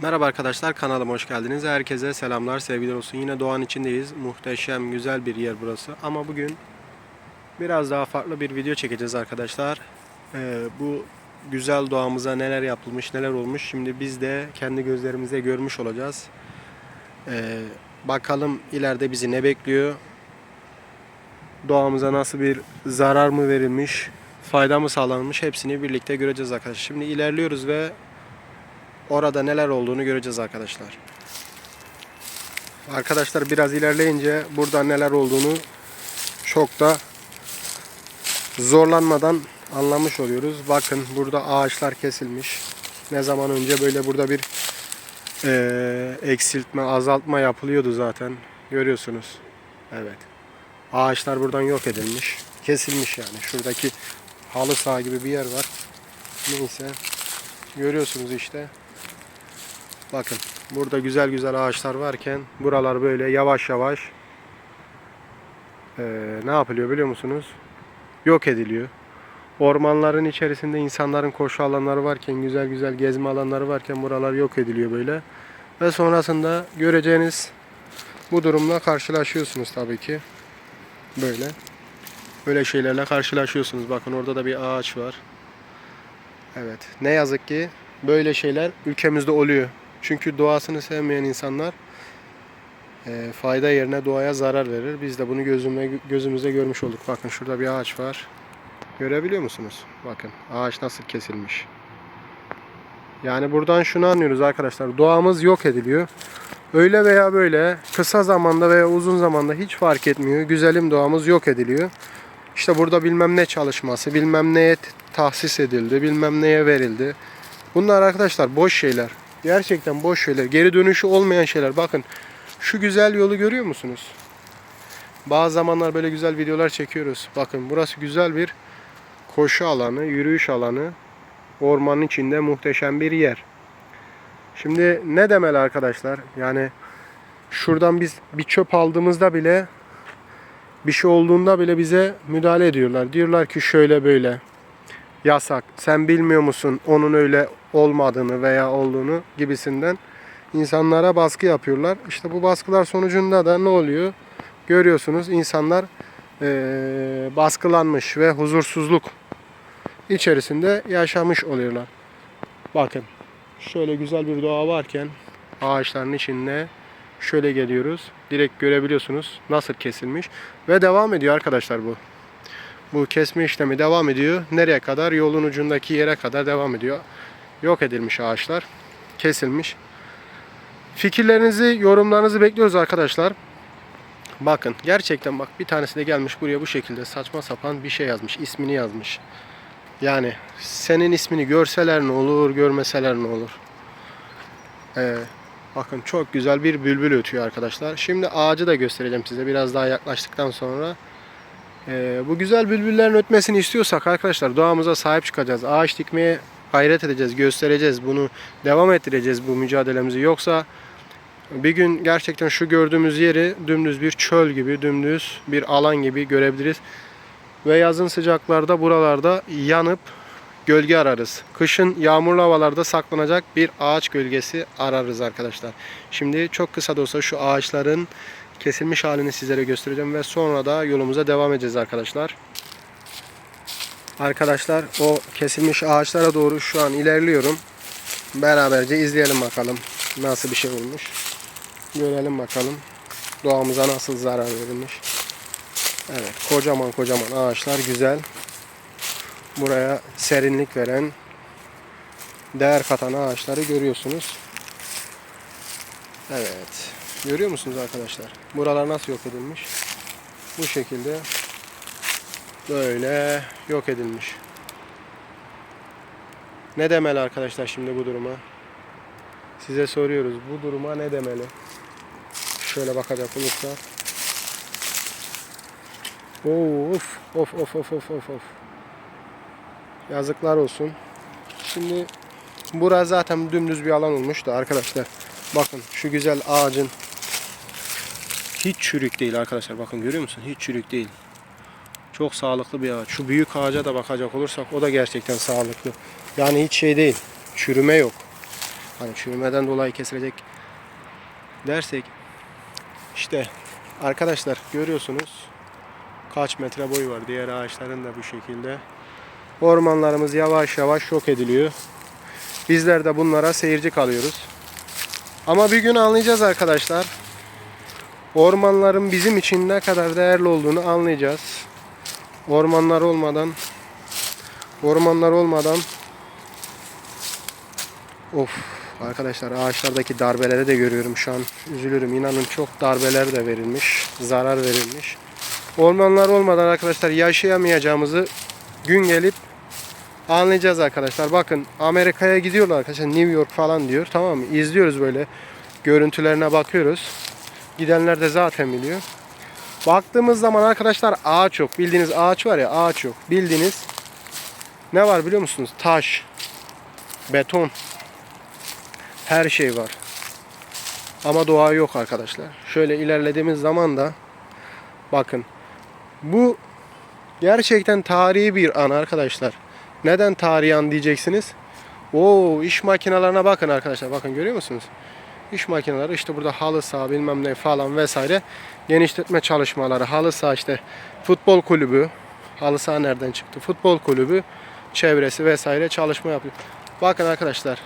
Merhaba arkadaşlar kanalıma hoş geldiniz. Herkese selamlar, sevgiler olsun. Yine doğanın içindeyiz. Muhteşem, güzel bir yer burası. Ama bugün biraz daha farklı bir video çekeceğiz arkadaşlar. Ee, bu güzel doğamıza neler yapılmış, neler olmuş. Şimdi biz de kendi gözlerimizle görmüş olacağız. Ee, bakalım ileride bizi ne bekliyor? Doğamıza nasıl bir zarar mı verilmiş, fayda mı sağlanmış hepsini birlikte göreceğiz arkadaşlar. Şimdi ilerliyoruz ve Orada neler olduğunu göreceğiz arkadaşlar. Arkadaşlar biraz ilerleyince burada neler olduğunu çok da zorlanmadan anlamış oluyoruz. Bakın burada ağaçlar kesilmiş. Ne zaman önce böyle burada bir eee, eksiltme, azaltma yapılıyordu zaten. Görüyorsunuz. Evet. Ağaçlar buradan yok edilmiş. Kesilmiş yani. Şuradaki halı saha gibi bir yer var. Neyse. Görüyorsunuz işte. Bakın burada güzel güzel ağaçlar varken buralar böyle yavaş yavaş eee, ne yapılıyor biliyor musunuz? Yok ediliyor. Ormanların içerisinde insanların koşu alanları varken, güzel güzel gezme alanları varken buralar yok ediliyor böyle. Ve sonrasında göreceğiniz bu durumla karşılaşıyorsunuz tabii ki. Böyle. Böyle şeylerle karşılaşıyorsunuz. Bakın orada da bir ağaç var. Evet. Ne yazık ki böyle şeyler ülkemizde oluyor. Çünkü doğasını sevmeyen insanlar e, fayda yerine doğaya zarar verir. Biz de bunu gözümle, gözümüzde görmüş olduk. Bakın şurada bir ağaç var. Görebiliyor musunuz? Bakın ağaç nasıl kesilmiş. Yani buradan şunu anlıyoruz arkadaşlar. Doğamız yok ediliyor. Öyle veya böyle kısa zamanda veya uzun zamanda hiç fark etmiyor. Güzelim doğamız yok ediliyor. İşte burada bilmem ne çalışması, bilmem neye tahsis edildi, bilmem neye verildi. Bunlar arkadaşlar boş şeyler. Gerçekten boş şeyler. Geri dönüşü olmayan şeyler. Bakın şu güzel yolu görüyor musunuz? Bazı zamanlar böyle güzel videolar çekiyoruz. Bakın burası güzel bir koşu alanı, yürüyüş alanı. Ormanın içinde muhteşem bir yer. Şimdi ne demeli arkadaşlar? Yani şuradan biz bir çöp aldığımızda bile bir şey olduğunda bile bize müdahale ediyorlar. Diyorlar ki şöyle böyle yasak. Sen bilmiyor musun onun öyle olmadığını veya olduğunu gibisinden insanlara baskı yapıyorlar. İşte bu baskılar sonucunda da ne oluyor? Görüyorsunuz insanlar eee, baskılanmış ve huzursuzluk içerisinde yaşamış oluyorlar. Bakın şöyle güzel bir doğa varken ağaçların içinde şöyle geliyoruz. Direkt görebiliyorsunuz nasıl kesilmiş ve devam ediyor arkadaşlar bu. Bu kesme işlemi devam ediyor. Nereye kadar? Yolun ucundaki yere kadar devam ediyor. Yok edilmiş ağaçlar. Kesilmiş. Fikirlerinizi, yorumlarınızı bekliyoruz arkadaşlar. Bakın gerçekten bak bir tanesi de gelmiş buraya bu şekilde saçma sapan bir şey yazmış. ismini yazmış. Yani senin ismini görseler ne olur, görmeseler ne olur. Ee, bakın çok güzel bir bülbül ötüyor arkadaşlar. Şimdi ağacı da göstereceğim size biraz daha yaklaştıktan sonra. Ee, bu güzel bülbüllerin ötmesini istiyorsak arkadaşlar doğamıza sahip çıkacağız. Ağaç dikmeye gayret edeceğiz, göstereceğiz. Bunu devam ettireceğiz bu mücadelemizi. Yoksa bir gün gerçekten şu gördüğümüz yeri dümdüz bir çöl gibi, dümdüz bir alan gibi görebiliriz. Ve yazın sıcaklarda buralarda yanıp gölge ararız. Kışın yağmurlu havalarda saklanacak bir ağaç gölgesi ararız arkadaşlar. Şimdi çok kısa da olsa şu ağaçların kesilmiş halini sizlere göstereceğim ve sonra da yolumuza devam edeceğiz arkadaşlar. Arkadaşlar o kesilmiş ağaçlara doğru şu an ilerliyorum. Beraberce izleyelim bakalım nasıl bir şey olmuş. Görelim bakalım doğamıza nasıl zarar verilmiş. Evet kocaman kocaman ağaçlar güzel. Buraya serinlik veren değer katan ağaçları görüyorsunuz. Evet. Görüyor musunuz arkadaşlar? Buralar nasıl yok edilmiş? Bu şekilde böyle yok edilmiş. Ne demeli arkadaşlar şimdi bu duruma? Size soruyoruz. Bu duruma ne demeli? Şöyle bakacak olursak. Of of of of of of of. Yazıklar olsun. Şimdi burası zaten dümdüz bir alan olmuştu arkadaşlar. Bakın şu güzel ağacın hiç çürük değil arkadaşlar. Bakın görüyor musun? Hiç çürük değil. Çok sağlıklı bir ağaç. Şu büyük ağaca da bakacak olursak o da gerçekten sağlıklı. Yani hiç şey değil. Çürüme yok. hani çürümeden dolayı kesilecek dersek işte arkadaşlar görüyorsunuz kaç metre boyu var. Diğer ağaçların da bu şekilde. Ormanlarımız yavaş yavaş yok ediliyor. Bizler de bunlara seyirci kalıyoruz. Ama bir gün anlayacağız arkadaşlar. Ormanların bizim için ne kadar değerli olduğunu anlayacağız. Ormanlar olmadan ormanlar olmadan Of arkadaşlar ağaçlardaki darbeleri de görüyorum şu an. Üzülürüm. İnanın çok darbeler de verilmiş. Zarar verilmiş. Ormanlar olmadan arkadaşlar yaşayamayacağımızı gün gelip anlayacağız arkadaşlar. Bakın Amerika'ya gidiyorlar arkadaşlar. New York falan diyor. Tamam mı? İzliyoruz böyle. Görüntülerine bakıyoruz. Gidenler de zaten biliyor. Baktığımız zaman arkadaşlar ağaç yok. Bildiğiniz ağaç var ya ağaç yok. Bildiğiniz ne var biliyor musunuz? Taş, beton, her şey var. Ama doğa yok arkadaşlar. Şöyle ilerlediğimiz zaman da bakın bu gerçekten tarihi bir an arkadaşlar. Neden tarihi an diyeceksiniz? Oo iş makinelerine bakın arkadaşlar. Bakın görüyor musunuz? İş makineleri işte burada halı saha bilmem ne falan vesaire genişletme çalışmaları. Halı saha işte futbol kulübü. Halı saha nereden çıktı? Futbol kulübü çevresi vesaire çalışma yapıyor. Bakın arkadaşlar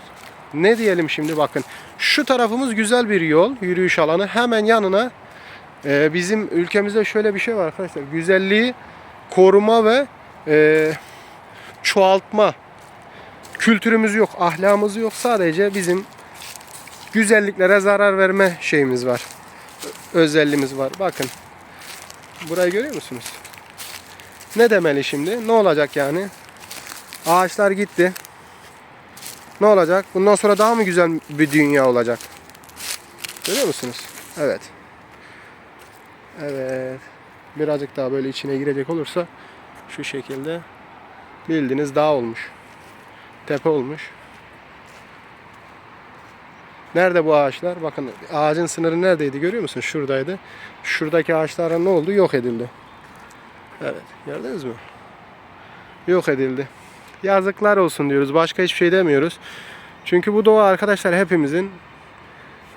ne diyelim şimdi bakın. Şu tarafımız güzel bir yol, yürüyüş alanı. Hemen yanına e, bizim ülkemizde şöyle bir şey var arkadaşlar. Güzelliği koruma ve e, çoğaltma kültürümüz yok, ahlakımız yok. Sadece bizim güzelliklere zarar verme şeyimiz var. Özelliğimiz var. Bakın. Burayı görüyor musunuz? Ne demeli şimdi? Ne olacak yani? Ağaçlar gitti. Ne olacak? Bundan sonra daha mı güzel bir dünya olacak? Görüyor musunuz? Evet. Evet. Birazcık daha böyle içine girecek olursa şu şekilde bildiğiniz dağ olmuş. Tepe olmuş. Nerede bu ağaçlar? Bakın ağacın sınırı neredeydi görüyor musun? Şuradaydı. Şuradaki ağaçlara ne oldu? Yok edildi. Evet. Gördünüz mü? Yok edildi. Yazıklar olsun diyoruz. Başka hiçbir şey demiyoruz. Çünkü bu doğa arkadaşlar hepimizin.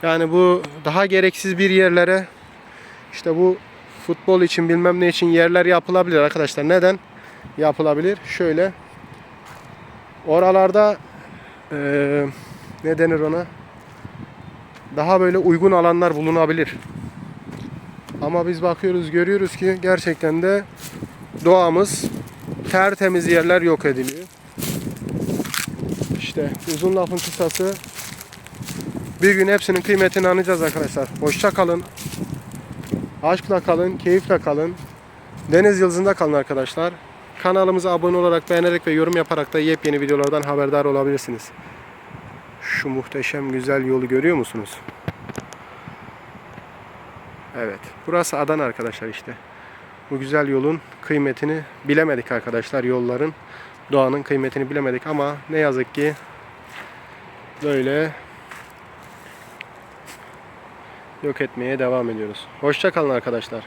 Yani bu daha gereksiz bir yerlere işte bu futbol için bilmem ne için yerler yapılabilir arkadaşlar. Neden? Yapılabilir. Şöyle oralarda eee ne denir ona? Daha böyle uygun alanlar bulunabilir. Ama biz bakıyoruz görüyoruz ki gerçekten de doğamız tertemiz yerler yok ediliyor. İşte uzun lafın kısası bir gün hepsinin kıymetini anlayacağız arkadaşlar. Hoşça kalın. Aşkla kalın, keyifle kalın. Deniz yıldızında kalın arkadaşlar. Kanalımıza abone olarak, beğenerek ve yorum yaparak da yepyeni videolardan haberdar olabilirsiniz. Şu muhteşem güzel yolu görüyor musunuz? Evet. Burası Adana arkadaşlar işte. Bu güzel yolun kıymetini bilemedik arkadaşlar. Yolların, doğanın kıymetini bilemedik ama ne yazık ki böyle yok etmeye devam ediyoruz. Hoşça kalın arkadaşlar.